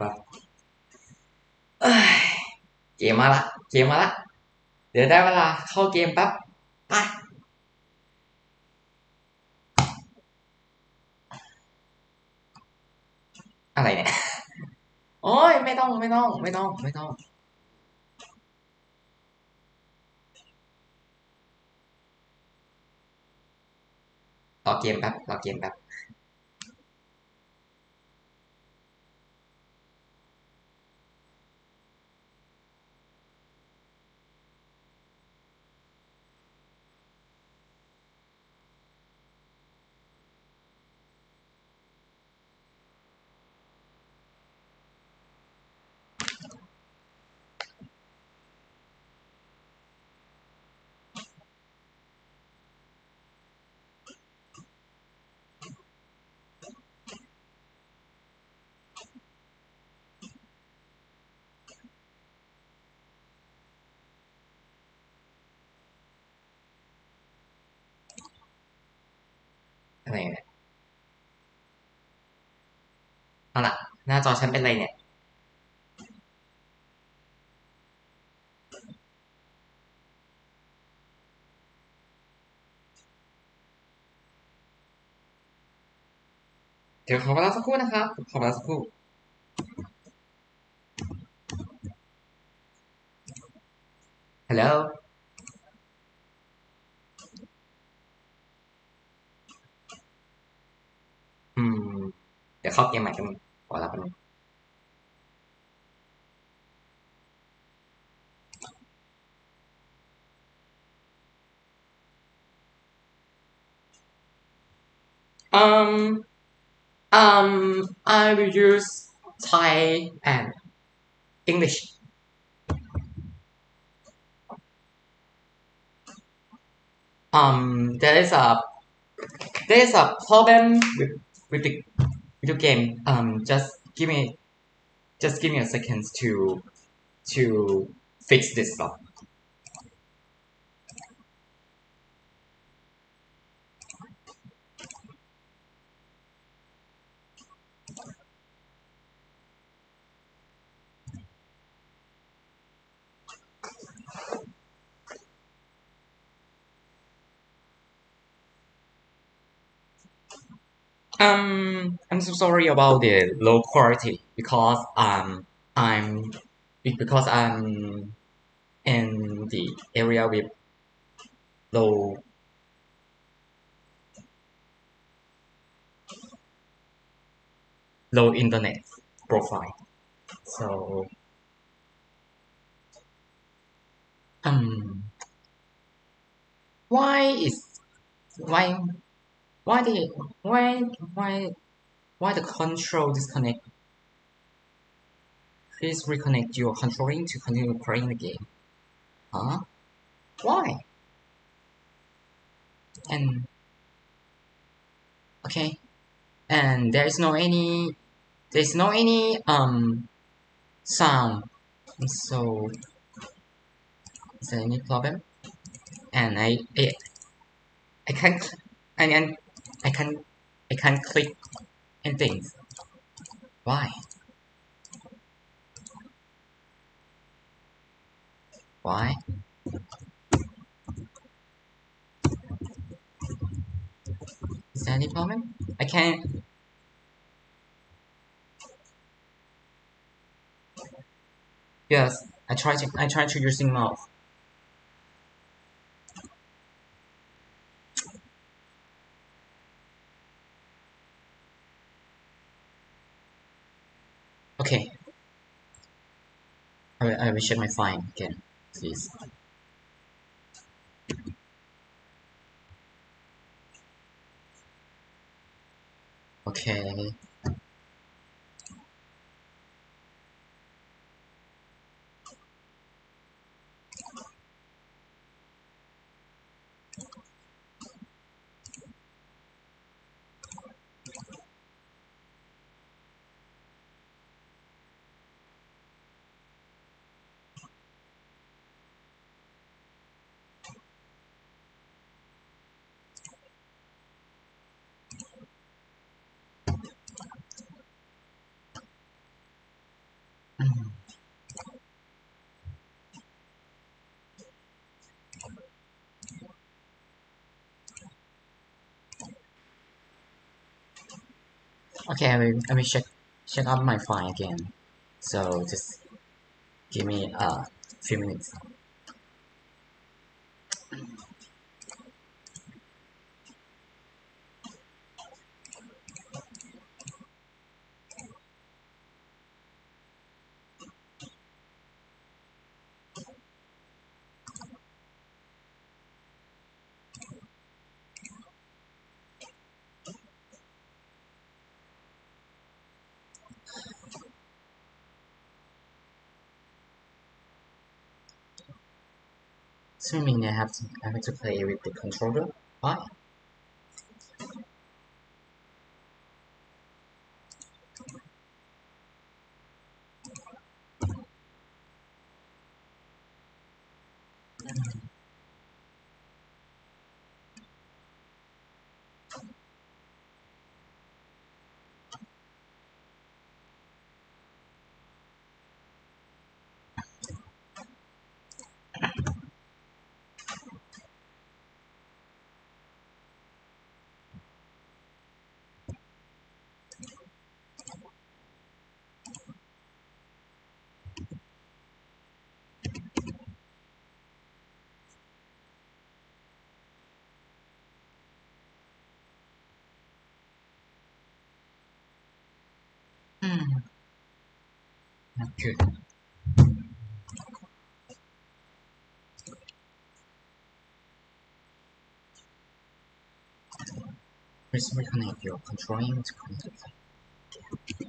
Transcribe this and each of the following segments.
ปั๊บเกมมาละ เกมมาละ เดี๋ยวได้เวลาเข้าเกมแป๊บไปอะไรเนี่ย โอ้ย ไม่ต้อง ไม่ต้อง ไม่ต้อง ไม่ต้องรอเกมแป๊บรอเกมแป๊บ อะไรเนี่ยเอาล่ะ หน้าจอฉันเป็นไรเนี่ยเดี๋ยวขอเวลาสักครู่นะครับ ขอเวลาสักครู่ฮัลโหล เดี๋ยวเข้าเกมใหม่กันงขอรับกันงอืม um I will use Thai and English um there is a there is a problem with with the video game um just give me just give me a second to to fix this stuff Um, I'm so sorry about the low quality because um I'm because I'm in the area with low low internet profile. So um why is why why the why why why the control disconnect? Please reconnect your controlling to continue playing the game. Huh? Why? And okay, and there is no any there is no any um sound. So is there any problem? And I I, I can't and and I can't I can't click and things. Why? Why? Is there any problem? I can't. Yes, I try to I try to using mouse. Okay. I will, I will check my file again, please. Okay. Okay, let me, I will check check out my file again. So just give me a few minutes. Assuming I have to I have to play with the controller. Why? Hmm. Not. Please reconnect your controlling to.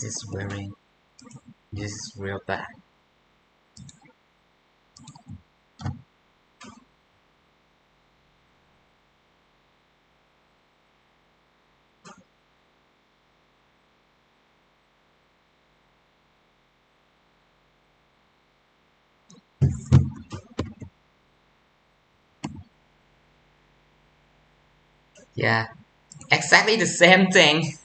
This is very this is real bad. Yeah exactly the same thing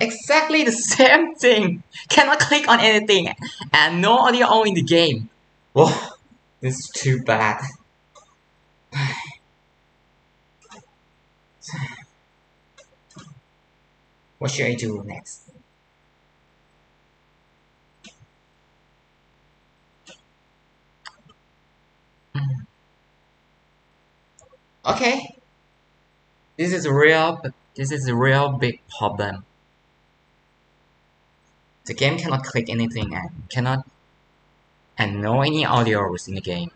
exactly the same thing. Cannot click on anything. And no audio on in the game. Whoa this is too bad. What should I do next? Okay. This is real this is a real big problem the game cannot click anything and cannot and no any audios in the game.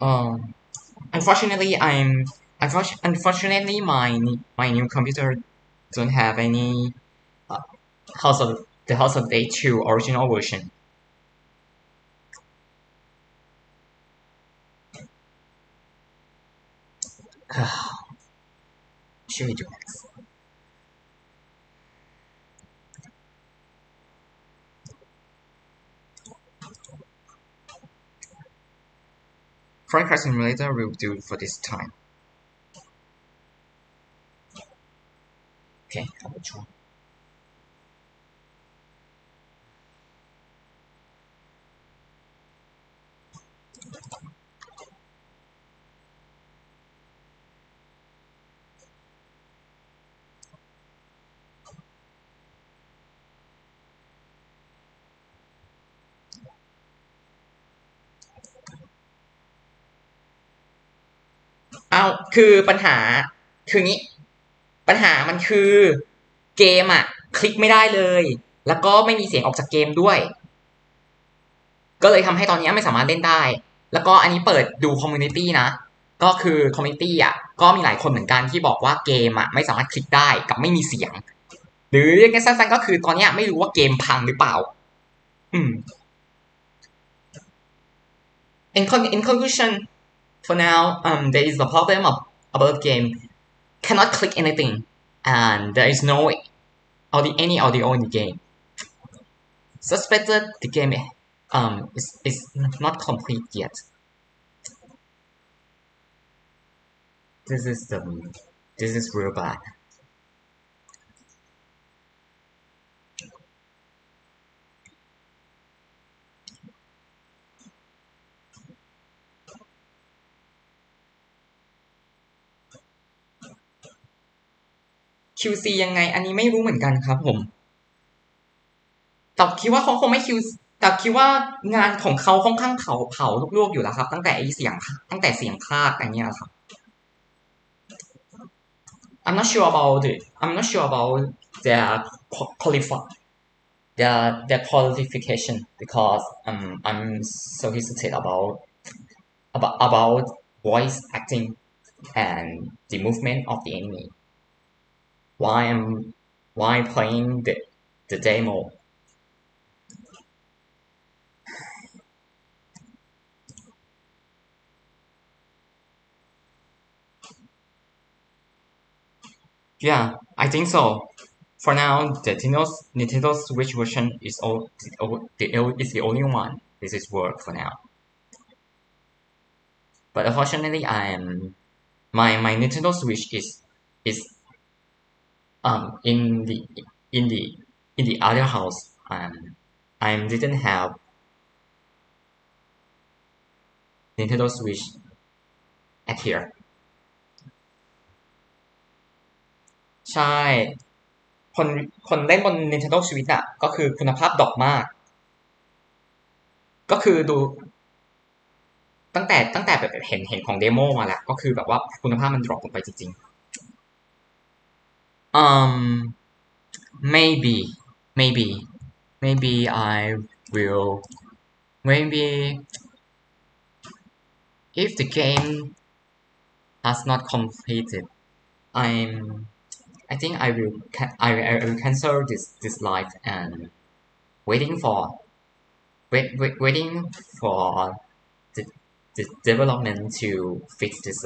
Um unfortunately I'm unfortunately my my new computer don't have any uh, House of the House of Day 2 original version next? Flight Crash Simulator will do for this time. Okay, I will try. เอาคือปัญหาคืองี้ ปัญหามันคือเกมอะคลิกไม่ได้เลย แล้วก็ไม่มีเสียงออกจากเกมด้วย ก็เลยทำให้ตอนนี้ไม่สามารถเล่นได้ แล้วก็อันนี้เปิดดูคอมมูนิตี้นะ ก็คือคอมมูนิตี้อะก็มีหลายคนเหมือนกันที่บอกว่าเกมอะไม่สามารถคลิกได้กับไม่มีเสียง หรือเรียกง่ายๆก็คือตอนนี้ไม่รู้ว่าเกมพังหรือเปล่า อืม in conclusion for now, um, there is a problem of, about game. Cannot click anything, and there is no audio, any audio in the game. Suspected the game um, is, is not complete yet. This is the this is real bad. QC ยังไง อันนี้ไม่รู้เหมือนกันครับผมแต่คิดว่าเขาคงไม่ Q แต่คิดว่างานของเขาค่อนข้างเผาเผาลวกๆอยู่แล้วครับ ตั้งแต่ไอเสียงตั้งแต่เสียงคาดอะไรเงี้ยครับ I'm not sure about it I'm not sure about their qualify their their qualification because um I'm so hesitant about about about voice acting and the movement of the enemy while I'm while playing the, the demo. Yeah, I think so. For now, the Nintendo, Nintendo Switch version is all the, is the only one. This is work for now. But unfortunately, I am my my Nintendo Switch is is um in the in the in the other house um I didn't have Nintendo Switch at here ใช่ คนคนเล่นบน Nintendo Switch อะ ก็คือคุณภาพดอกมาก ก็คือดู ตั้งแต่ตั้งแต่แบบเห็นเห็นของเดโมมาแล้ว ก็คือแบบว่าคุณภาพมันดรอปลงไปจริงๆ um maybe maybe maybe I will maybe if the game has not completed. I'm I think I will I, I will cancel this this live and waiting for wait, wait waiting for the, the development to fix this.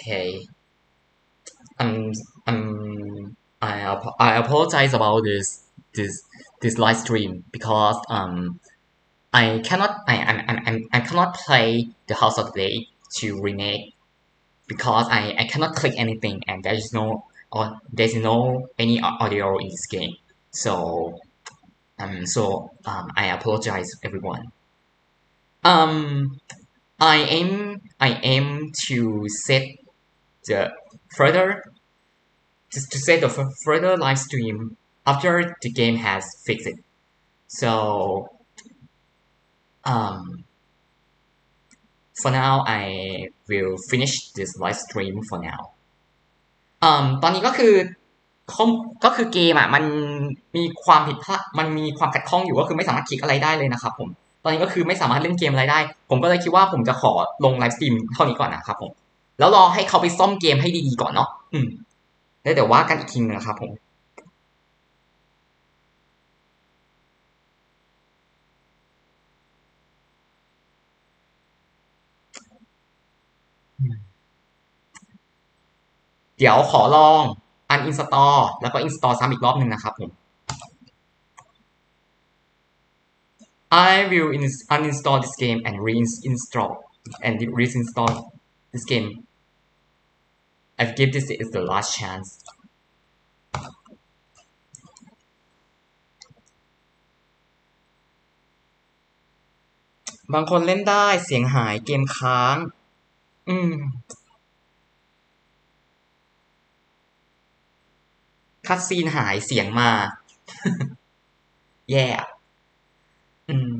Okay. Um, um, I ap- I apologize about this this this live stream because um I cannot I I I I cannot play the House of Day to remake because I I cannot click anything and there is no or there's no any audio in this game so um so um I apologize everyone um I aim I aim to set the further to, to set the further live stream after the game has fixed it so um for now I will finish this live stream for now อืมตอนนี้ก็คือก็คือเกมอะมันมีความผิดพลาดมันมีความขัดข้องอยู่ก็คือไม่สามารถคลิกอะไรได้เลยนะครับผมตอนนี้ก็คือไม่สามารถเล่นเกมอะไรได้ ผมก็เลยคิดว่าผมจะขอลงไลฟ์สตรีมเท่านี้ก่อนนะครับผม แล้วรอให้เขาไปซ่อมเกมให้ดีๆก่อนเนาะอืมแล้วเดี๋ยวว่ากันอีกทีนึงนะครับผมเดี๋ยวขอลอง uninstall แล้วก็ install ซ้ำอีกรอบหนึ่งนะครับผม I will uninstall this game and reinstall and reinstall this game I give this is the last chance บางคนเล่นได้เสียงหายเกมค้าง อืม คัดซีนหายเสียงมา แย่ yeah. อืม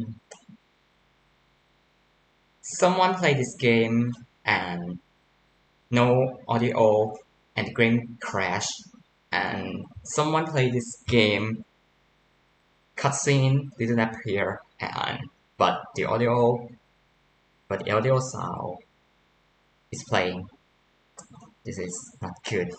someone play this game and no audio and the game crash. And someone play this game. Cutscene didn't appear and but the audio but the audio sound is playing. This is not good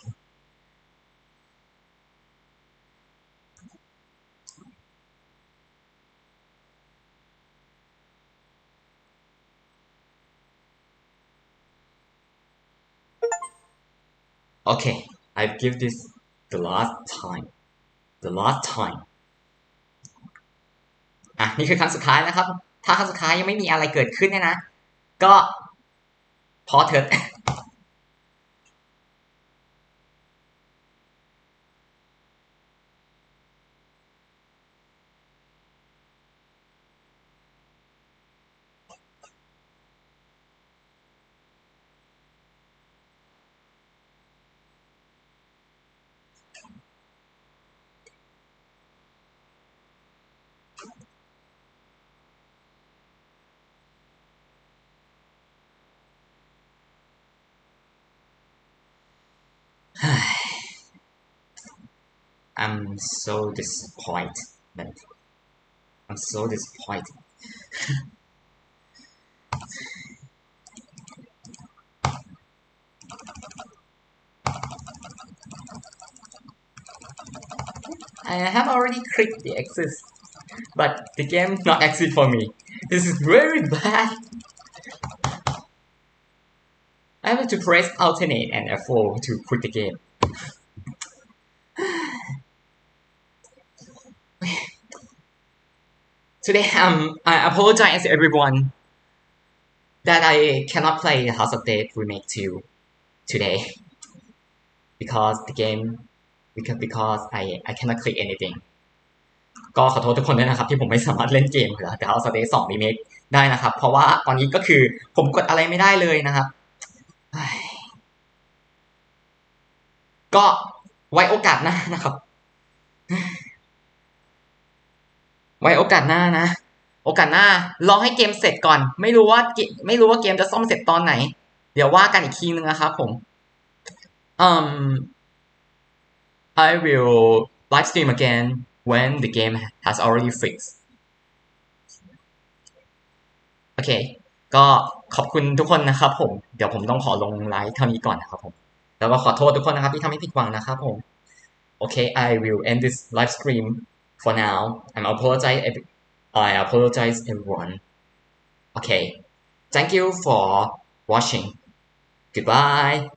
Okay, I give this the last time the last time อะนี่คือครั้งสุดท้ายนะครับ ถ้าครั้งสุดท้ายยังไม่มีอะไรเกิดขึ้นเนี่ยนะ ก็พอเถิด so disappointed I'm so disappointed. I have already clicked the exit but the game not exit for me. This is very bad. I have to press alternate and F4 to quit the game Today, um, I apologize to everyone that I cannot play House of Dead Remake 2 today because the game because because I I cannot click anything ก็ขอโทษทุกคนด้วยนะครับ ที่ผมไม่สามารถเล่นเกมเหรอแต่ House of Dead 2 Remake ได้นะครับ เพราะว่าตอนนี้ก็คือผมกดอะไรไม่ได้เลยนะครับ ก็ไว้โอกาสหน้านะครับ ไว้โอกาสหน้านะ โอกาสหน้ารอให้เกมเสร็จก่อน ไม่รู้ว่าไม่รู้ว่าเกมจะซ่อมเสร็จตอนไหน เดี๋ยวว่ากันอีกทีนึงนะครับผม um I will live stream again when the game has already fixed โอเค ก็ขอบคุณทุกคนนะครับผม เดี๋ยวผมต้องขอลงไลฟ์เท่านี้ก่อนนะครับผม แล้วก็ขอโทษทุกคนนะครับที่ทำให้ผิดหวังนะครับผม โอเค I will end this live stream for now I'm apologize I apologize everyone. Okay. Thank you for watching. Goodbye